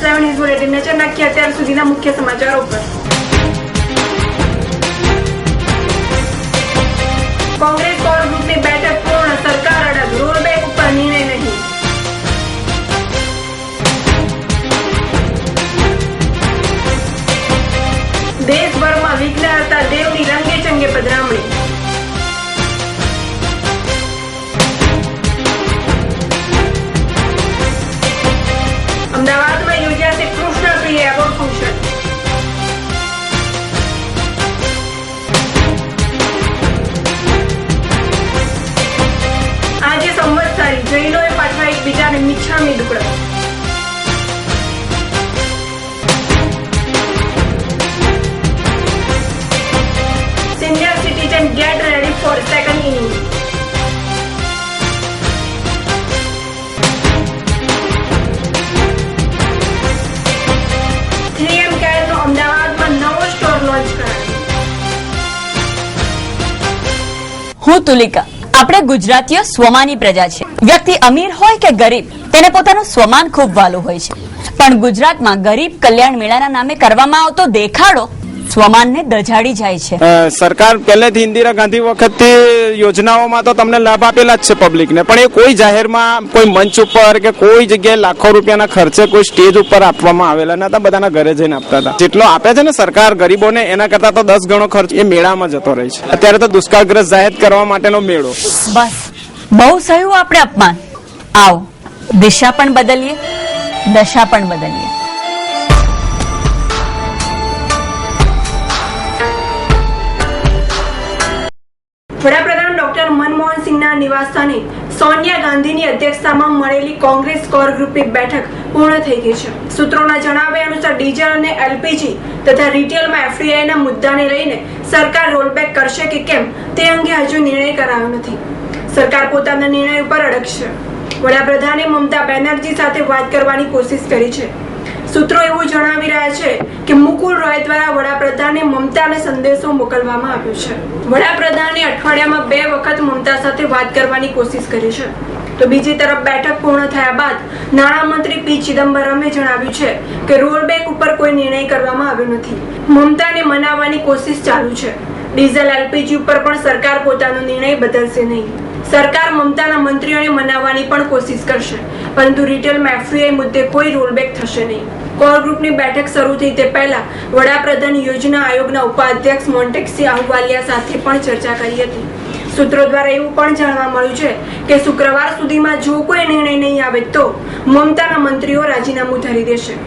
સેવન news bulletin નજર નાખીએ અત્યાર સુધીના મુખ્ય સમાચારો પર. કોંગ્રેસ કોર ગ્રુપની બેઠક પૂર્ણ, સરકાર અડગ રોલબેક ઉપર નિર્ણય નહીં. દેશભરમાં વિઘ્નહર્તા દેવની થ્રી એમ કેરનો અમદાવાદમાં નવો સ્ટોર લોન્ચ કરાયો. હું તુલિકા, આપણે ગુજરાતીઓ સ્વમાની પ્રજા છે વ્યક્તિ અમીર હોય કે ગરીબ તેને પોતાનું સ્વમાન ખૂબ વાલું હોય છે. પણ ગુજરાતમાં ગરીબ કલ્યાણ મેળાના નામે કરવામાં આવતો દેખાડો સ્વમાનને દજાડી જાય છે. સરકાર પહેલેથી ઇન્દિરા ગાંધી વખતથી યોજનાઓમાં તો તમને લાભ આપેલા જ છે પબ્લિકને. પણ એ કોઈ જાહેરમાં કોઈ મંચ ઉપર કે કોઈ જગ્યાએ લાખો રૂપિયાના ખર્ચે કોઈ સ્ટેજ ઉપર આપવામાં આવેલા નતા બધાના ઘરે જઈને આપતા હતા. જેટલો આપે છે ને સરકાર ગરીબોને એના કરતા તો દસ ગણો ખર્ચ એ મેળામાં જતો રહે છે. અત્યારે તો દુષ્કાળગ્રસ્ત જાહેર કરવા માટેનો મેળો. બસ. બહુ સહ્યું આપણે અપમાન. આવો. દિશા પણ બદલીએ, દશા પણ બદલીએ. વડાપ્રધાન ડોક્ટર મનમોહન સિંહના નિવાસસ્થાને સોનિયા ગાંધીની અધ્યક્ષતામાં મળેલી કોંગ્રેસ કોર ગ્રુપની બેઠક પૂર્ણ થઈ ગઈ છે. સૂત્રોના જણાવ્યા અનુસાર ડીઝલ અને એલપીજી તથા રિટેલમાં એફડીઆઈના મુદ્દાને લઈને સરકાર રોલબેક કરશે કે કેમ તે અંગે હજુ નિર્ણય કરાયો નથી. સરકાર પોતાના નિર્ણય ઉપર અડગ છે વડાપ્રધાને મમતા બેનર્જી સાથે વાત કરવાની કોશિશ કરી છે. સૂત્રો એવું જણાવી રહ્યા છે કે મુકુલ રોય દ્વારા વડાપ્રધાને મમતાને સંદેશો મોકલવામાં આવ્યો છે. વડાપ્રધાને અઠવાડિયામાં બે વખત મમતા સાથે વાત કરવાની કોશિશ કરી છે. તો બીજી તરફ બેઠક પૂર્ણ થયા બાદ નાણામંત્રી પી ચિદમ્બરમે જણાવ્યું છે કે રોલબેક ઉપર કોઈ નિર્ણય કરવામાં આવ્યો નથી. મમતાને મનાવવાની કોશિશ ચાલુ છે. ડીઝલ એલપીજી ઉપર પણ સરકાર પોતાનો નિર્ણય બદલશે નહીં. સરકાર મમતાના મંત્રીઓને મનાવવાની પણ કોશિશ કરશે. પરંતુ રિટેલ માફિયા મુદ્દે કોઈ રોલબેક થશે નહીં. કોર ગ્રુપની બેઠક શરૂ થઈ તે પહેલા વડાપ્રધાન યોજના આયોગના ઉપાધ્યક્ષ મોન્ટેક્સી આહુવાલિયા સાથે પણ ચર્ચા કરી હતી. સૂત્રો દ્વારા એવું પણ જાણવા મળ્યું છે કે શુક્રવાર સુધીમાં જો કોઈ નિર્ણય નહીં આવે તો મમતાના મંત્રીઓ રાજીનામું ધરી દેશે.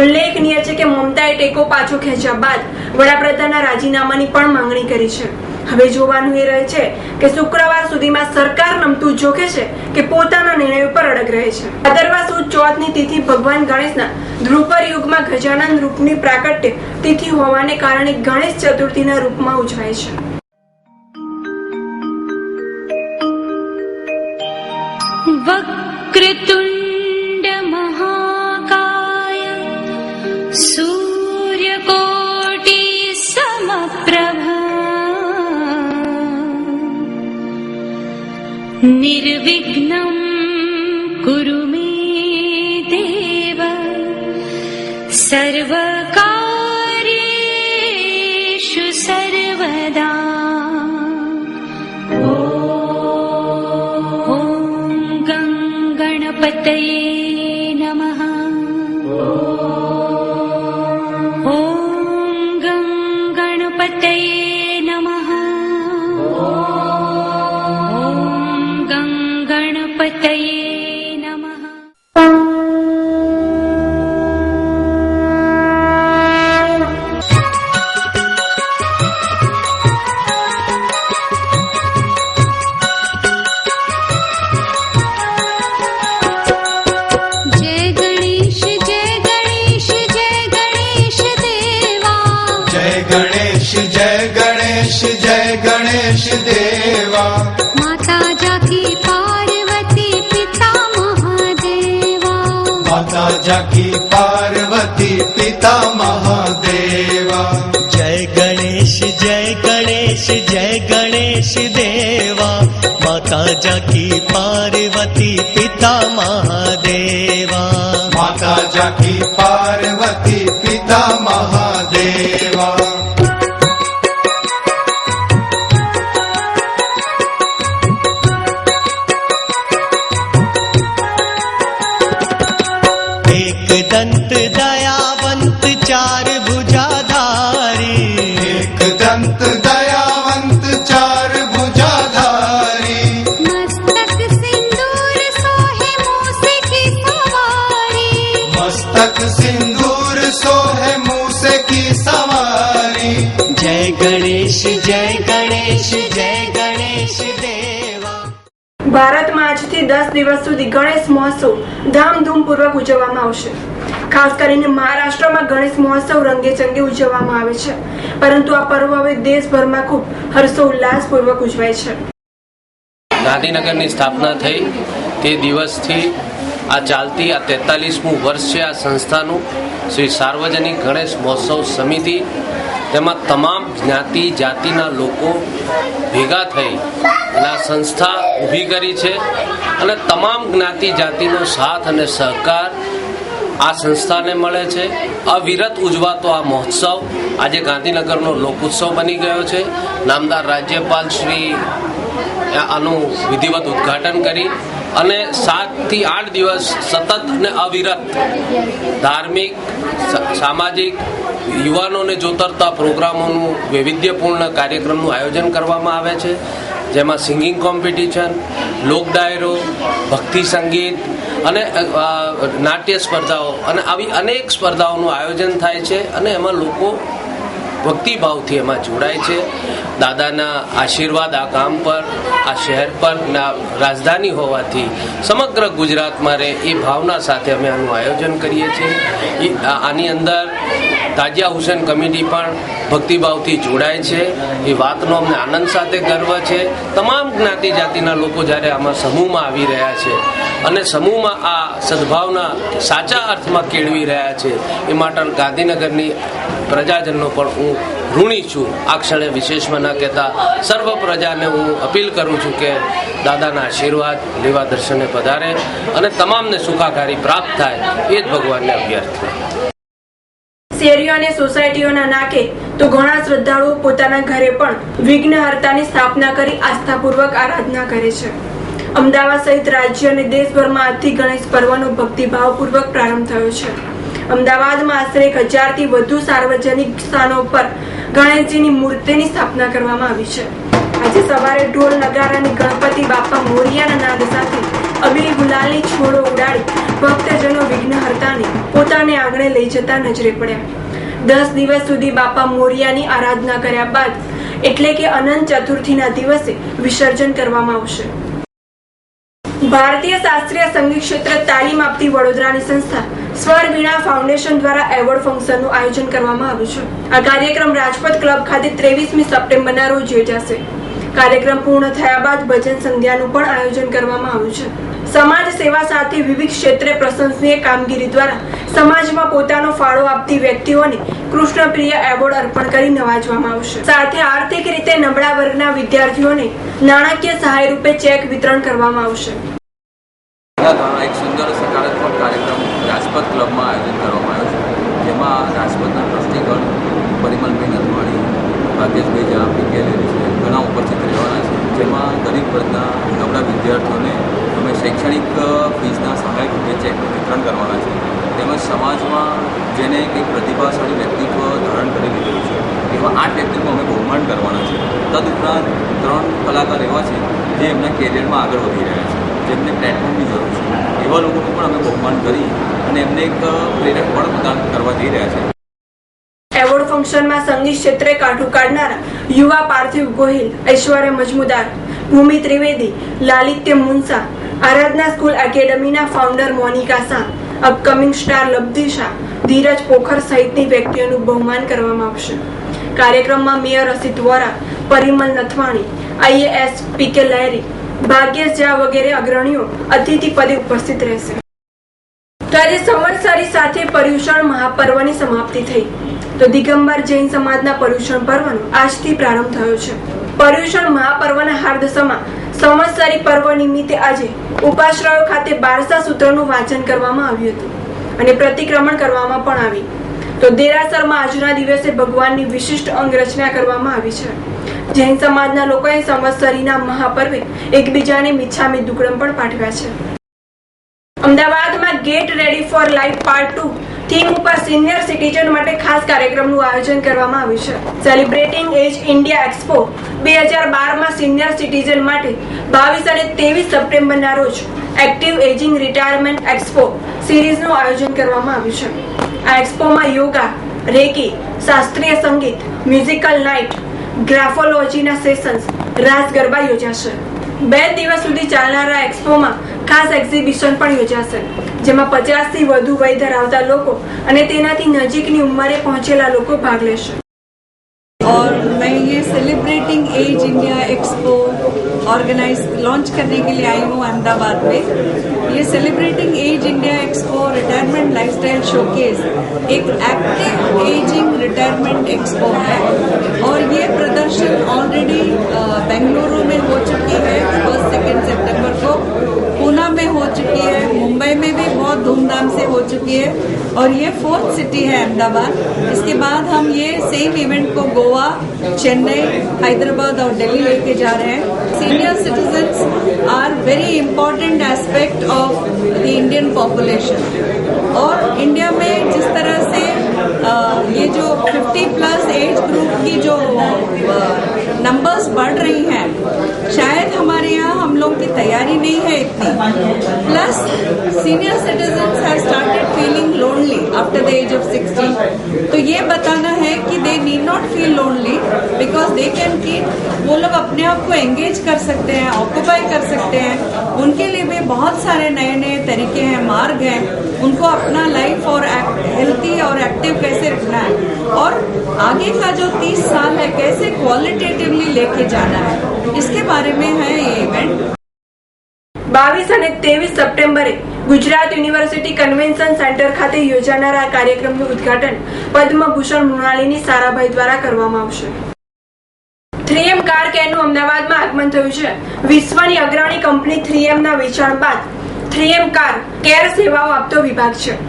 ઉલ્લેખનીય છે કે મમતાએ ટેકો પાછો ખેંચ્યા બાદ વડાપ્રધાનના રાજીનામાની પણ માંગણી કરી છે. હવે જોવાનું એ રહે છે કે શુક્રવાર સુધીમાં સરકાર નમતું જોખે છે કે પોતાના નિર્ણય ઉપર અડગ રહે છે? ભાદરવા સુદ ચોથની તિથિ ભગવાન ગણેશના ધ્રુપર યુગમાં ગજાનંદ રૂપની પ્રાકટ્ય તિથિ હોવાને કારણે ગણેશ ચતુર્થીના રૂપમાં ઉજવાય છે. વક્રતુંડ निर्विघ्नं cair. જગી પાર્વતી પિતા મહાદેવા જય ગણેશ જય ગણેશ જય ગણેશ દેવા માતા જગી પાર્વતી પિતા મહાદેવા માતા જગી પાર્વતી પિતા મહાદેવ ગણેશ જય ગણેશ જય ગણેશ દેવા. ભારતમાં આજથી દસ દિવસ સુધી ગણેશ મહોત્સવ ધામધૂમપૂર્વક ઉજવવામાં આવશે. ખાસ કરીને મહારાષ્ટ્રમાં ગણેશ મહોત્સવ રંગે ચંગે ઉજવવામાં આવે છે. પરંતુ આ પર્વ હવે દેશભરમાં ખૂબ હર્ષોલ્લાસપૂર્વક ઉજવાય છે. ગાંધીનગરની સ્થાપના થઈ. તે દિવસથી આ ચાલતી આ તેતાલીસમું વર્ષ છે આ સંસ્થાનું. શ્રી સાર્વજનિક ગણેશ મહોત્સવ સમિતિ તેમાં તમામ જ્ઞાતિ, જાતિના લોકો ભેગા થઈ અને આ સંસ્થા ઊભી કરી છે અને તમામ જ્ઞાતિ, જાતિનો સાથ અને સહકાર આ સંસ્થાને મળે છે. અવિરત ઉજવાતો આ મહોત્સવ આજે ગાંધીનગરનો લોકોત્સવ બની ગયો છે. નામદાર રાજ્યપાલ શ્રી આનું વિધિવત ઉદ્ઘાટન કરી અને સાતથી આઠ દિવસ સતત અને અવિરત ધાર્મિક સામાજિક યુવાનોને જોતરતા પ્રોગ્રામોનું વૈવિધ્યપૂર્ણ કાર્યક્રમનું આયોજન કરવામાં આવે છે, જેમાં સિંગિંગ કોમ્પિટિશન, લોક ડાયરો, ભક્તિ સંગીત અને નાટ્ય સ્પર્ધાઓ અને આવી અનેક સ્પર્ધાઓનું આયોજન થાય છે અને એમાં લોકો ભક્તિભાવથી એમાં જોડાય છે. દાદાના આશીર્વાદ આ ગામ પર, આ શહેર પર રાજધાની હોવાથી સમગ્ર ગુજરાતમાં રહે એ ભાવના સાથે અમે આનું આયોજન કરીએ છીએ. આની અંદર તાજિયા હુસેન કમિટી પણ ભક્તિભાવથી જોડાય છે. એ વાતનો અમને આનંદ સાથે ગર્વ છે. તમામ જ્ઞાતિ જાતિના લોકો જ્યારે આમાં સમૂહમાં આવી રહ્યા છે અને સમૂહમાં આ સદભાવના સાચા અર્થમાં કેળવી રહ્યા છે, એ માટે ગાંધીનગરની પ્રજાજનનો પણ હું ઋણી છું. આ ક્ષણે વિશેષમાં ન કહેતા સર્વ પ્રજાને હું અપીલ કરું છું કે દાદાના આશીર્વાદ લેવા દર્શને પધારે અને તમામને સુખાકારી પ્રાપ્ત થાય, એ જ ભગવાનને અભ્યર્થના. શેરીઓ અને સોસાયટીઓના નાકે તો ઘણા શ્રદ્ધાળુઓ પોતાના ઘરે પણ વિઘ્નહર્તાની સ્થાપના કરી આસ્થાપૂર્વક આરાધના કરે છે. અમદાવાદ સહિત રાજ્ય અને દેશભરમાં આજથી ગણેશ પર્વનો ભક્તિભાવપૂર્વક પ્રારંભ થયો છે. અમદાવાદમાં આશરે એક હજારથી વધુ સાર્વજનિક સ્થાનો પર ગણેશજીની મૂર્તિની સ્થાપના કરવામાં આવી છે. આજે સવારે ઢોલ અને ગણપતિ બાપા મોરિયાના નાદ સાથે અબીલ ગુલાલની છોડો ઉડાડી ભક્તજનો વિઘ્નહર્તાને પોતાને આંગણે લઈ જતા નજરે પડ્યા. દસ દિવસ સુધી બાપા મોરિયાની આરાધના કર્યા બાદ એટલે કે અનંત ચતુર્થીના દિવસે વિસર્જન કરવામાં આવશે. ભારતીય શાસ્ત્રીય સંગીત ક્ષેત્ર તાલીમ આપતી વડોદરાની સંસ્થા સ્વર વીણા ફાઉન્ડેશન દ્વારા એવોર્ડ ફંક્શનનું આયોજન કરવામાં આવ્યું છે. આ કાર્યક્રમ રાજપથ ક્લબ ખાતે ત્રેવીસમી સપ્ટેમ્બરના રોજ યોજાશે. કાર્યક્રમ પૂર્ણ થયા બાદ ભજન સંધ્યાનું પણ આયોજન કરવામાં આવ્યું છે. સમાજ સેવા સાથે વિવિધ ક્ષેત્રે પ્રશંસનીય કામગીરી દ્વારા સમાજમાં પોતાનો ફાળો આપતી વ્યક્તિઓને કૃષ્ણપ્રિય એવોર્ડ અર્પણ કરી નવાજવામાં આવશે. સાથે આર્થિક રીતે નબળા વર્ગના વિદ્યાર્થીઓને નાણાકીય સહાય રૂપે ચેક વિતરણ કરવામાં આવશે. એક સુંદર સકારાત્મક કાર્યક્રમ રાજપથ ક્લબમાં આયોજન કરવામાં આવ્યો છે. જેમાં રાજપથના ટ્રસ્ટીગણ પરિમલભાઈ નથવાણી ભાગ્યેશભાઈ જા પીકે ઘણા ઉપસ્થિત રહેવાના છે. જેમાં ગરીબ વર્ગના નબળા વિદ્યાર્થીઓને અમે શૈક્ષણિક ફીસના સહાય રૂપે ચેક વિતરણ કરવાના છે. તેમજ સમાજમાં જેને કંઈક પ્રતિભાશાળી વ્યક્તિત્વ ધારણ કરી લીધેલું છે, એવા આઠ વ્યક્તિત્વ અમે બહુમાન કરવાના છે. તદુપરાંત ત્રણ કલાકાર એવા છે જે એમના કેરિયરમાં આગળ વધી રહ્યા છે, જેમને પ્લેટફોર્મની જરૂર છે. એવા લોકોનું પણ અમે બહુમાન કરી અને એમને એક પ્રેરક પણ પ્રદાન કરવા જઈ રહ્યા છે. ફંક્શનમાં સંગીત ક્ષેત્રે કાઠું કાઢનારા યુવા Parthiv Gohil, Aishwarya Majmudar, Bhumi Trivedi, Lalitya Munsa, Aradhana school એકેડમીના founder Monika Shah, upcoming star Labdhi Dhiraj Pokhar સહિતની વ્યક્તિઓનું બહુમાન કરવામાં આવશે. કાર્યક્રમમાં mayor Asit Vora, Parimal Nathwani, IAS PK Lahiri, Bhagyesh Jha વગેરે અગ્રણીઓ અતિથિ પદે ઉપસ્થિત રહેશે. તો સંવત્સરી સાથે પર્યુષણ મહાપર્વની સમાપ્તિ થઈ. તો દિગંબર જૈન સમાજના પર્યુષણ પર્વનો આજથી પ્રારંભ થયો છે. પર્યુષણ મહાપર્વના હાર્દસમાં સંવત્સરી પર્વ નિમિત્તે આજે ઉપાશ્રયો ખાતે બારસા સૂત્રનું વાંચન કરવામાં આવ્યું હતું અને પ્રતિક્રમણ કરવામાં પણ આવી. તો દેરાસરમાં આજના દિવસે ભગવાનની વિશિષ્ટ અંગરચના કરવામાં આવી છે. જૈન સમાજના લોકોએ સંવત્સરીના મહાપર્વે એકબીજાને મિચ્છામી દુકડમ પણ પાઠવ્યા છે. અમદાવાદમાં get ready for life part two theme ઉપર સિનિયર સિટીઝન માટે ખાસ કાર્યક્રમનું આયોજન કરવામાં આવ્યું છે. સેલિબ્રેટિંગ એજ ઇન્ડિયા એક્સપો બે હજાર બારમાં સિનિયર સિટીઝન માટે બાવીસ અને ત્રેવીસ સપ્ટેમ્બરના રોજ એક્ટિવ એજિંગ રિટાયરમેન્ટ એક્સપો સિરીઝનું આયોજન કરવામાં આવ્યું છે. આ એક્સપોમાં યોગા રેકી શાસ્ત્રીય સંગીત મ્યુઝિકલ નાઇટ ગ્રાફોલોજીના સેશન્સ રાસ ગરબા યોજાશે. બે દિવસ સુધી ચાલનારા એક્સપોમાં ખાસ એક્ઝિબિશન પણ યોજાશે જેમાં પચાસ થી વધુ વય ધરાવતા લોકો અને તેનાથી નજીકની ઉંમરે પહોંચેલા લોકો ભાગ લેશે और मैं ये celebrating age India expo organise launch करने के लिए आई हूँ अहमदाबाद में। ये celebrating age India expo retirement lifestyle showcase एक एक्टिव एजिंग रिटायरमेंट एक्सपो है और ये प्रदर्शन ऑलरेडी बेंगलुरु में हो चुकी है। फ़र्स्ट सेकेंड सितंबर को पूना में हो चुकी है मुंबई में भी बहुत धूमधाम से हो चुकी है और ये फोर्थ सिटी है अहमदाबाद। इसके बाद हम ये सेम इवेंट को गोवा चेन्नई हैदराबाद और दिल्ली लेके जा रहे हैं। Senior citizens are very important aspect of the Indian population और इंडिया में जिस तरह से अ, ये जो 50 प्लस एज ग्रुप की जो नंबर्स बढ़ रही हैं शायद हमारे यहाँ तैयारी नहीं है इतनी। Plus senior citizen have started feeling lonely after the age of 60 तो ये बताना है कि they need not feel lonely because they can keep वो लोग अपने आप को एंगेज कर सकते हैं ऑक्यूपाई कर सकते हैं। उनके लिए भी बहुत सारे नए नए तरीके हैं, मार्ग हैं। उनको अपना लाइफ और हेल्थी और एक्टिव कैसे रखना है? और आगे का जो 30 साल है, कैसे क्वालिटेटिवली लेके जाना है? इसके बारे में है ये इवेंट બાવીસ અને ત્રેવીસ સપ્ટેમ્બરે ગુજરાત યુનિવર્સિટી કન્વેન્શન સેન્ટર ખાતે યોજાનાર આ કાર્યક્રમનું ઉદ્ઘાટન પદ્મભૂષણ મૃણાલિની સારાભાઈ દ્વારા કરવામાં આવશે. થ્રીએમ કાર કેરનું અમદાવાદમાં આગમન થયું છે. વિશ્વની અગ્રણી કંપની થ્રી એમના વેચાણ બાદ થ્રીએમ કાર કેર સેવાઓ આપતો વિભાગ છે.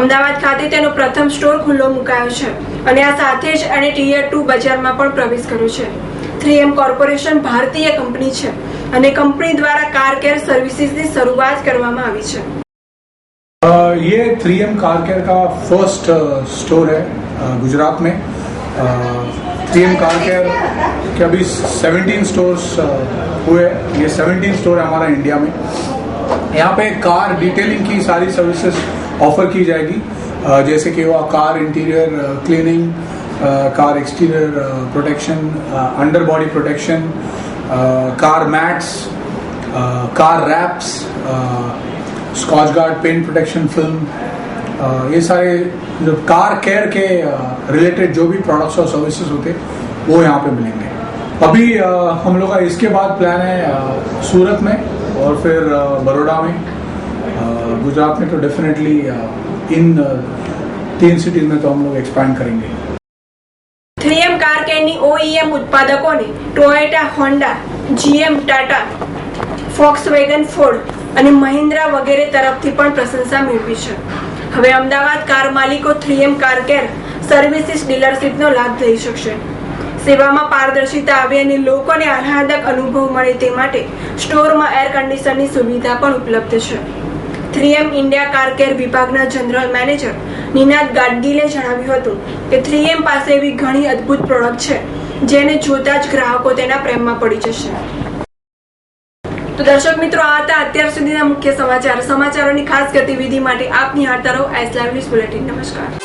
અમદાવાદ ખાતે તેનો પ્રથમ સ્ટોર ખુલ્લો મુકાયો છે અને આ સાથે જ એણે ટીયર ટુ બજારમાં પણ પ્રવેશ કર્યો છે. થ્રીએમ કોર્પોરેશન ભારતીય કંપની છે. અને કંપની દ્વારા કાર કેર સર્વિસીસની શરૂઆત કરવામાં આવી છે अ, ये थ्री एम कार केयर का फर्स्ट स्टोर है अ, गुजरात में थ्री एम कार केयर के अभी 17 स्टोर्स हुए ये 17 स्टोर है हमारा इंडिया में यहाँ पे कार डिटेलिंग की सारी सर्विसेज ऑफर की जाएगी अ, जैसे कि वो car interior cleaning car exterior protection under body protection car mats car wraps Scotch guard paint protection film ये सारे जो कार केयर के रिलेटेड जो भी प्रोडक्ट्स और सर्विसेज़ होते वो यहाँ पे मिलेंगे। अभी अ, हम लोग का इसके बाद प्लान है अ, सूरत में और फिर बड़ौदा में। गुजरात में तो डेफिनेटली इन तीन सिटीज़ में तो हम लोग एक्सपैंड करेंगे। થ્રીએમ ઓઈએમ ઉત્પાદકોને Toyota Honda GM Tata Volkswagen Ford અને મહિન્દ્રા વગેરે તરફથી પણ પ્રશંસા મેળવી છે. હવે અમદાવાદ કાર માલિકો three M car care services ડીલરશીપનો લાભ લઈ શકશે. સેવામાં પારદર્શિતા આવે અને લોકોને આહ્લાદક અનુભવ મળે તે માટે સ્ટોરમાં એર કન્ડિશનની સુવિધા પણ ઉપલબ્ધ છે. Three M India car care વિભાગના જનરલ મેનેજર નિનાદ ગાડગીલે જણાવ્યું હતું કે થ્રીએમ પાસે એવી ઘણી અદ્ભુત પ્રોડક્ટ છે, જેને જોતા જ ગ્રાહકો તેના પ્રેમમાં પડી જશે. તો દર્શક મિત્રો, આ હતા અત્યાર સુધીના મુખ્ય સમાચાર. સમાચારોની ખાસ ગતિવિધિ માટે આપ નિહાળતા રહો એસ લાઈવ ન્યૂઝ બુલેટિન નમસ્કાર.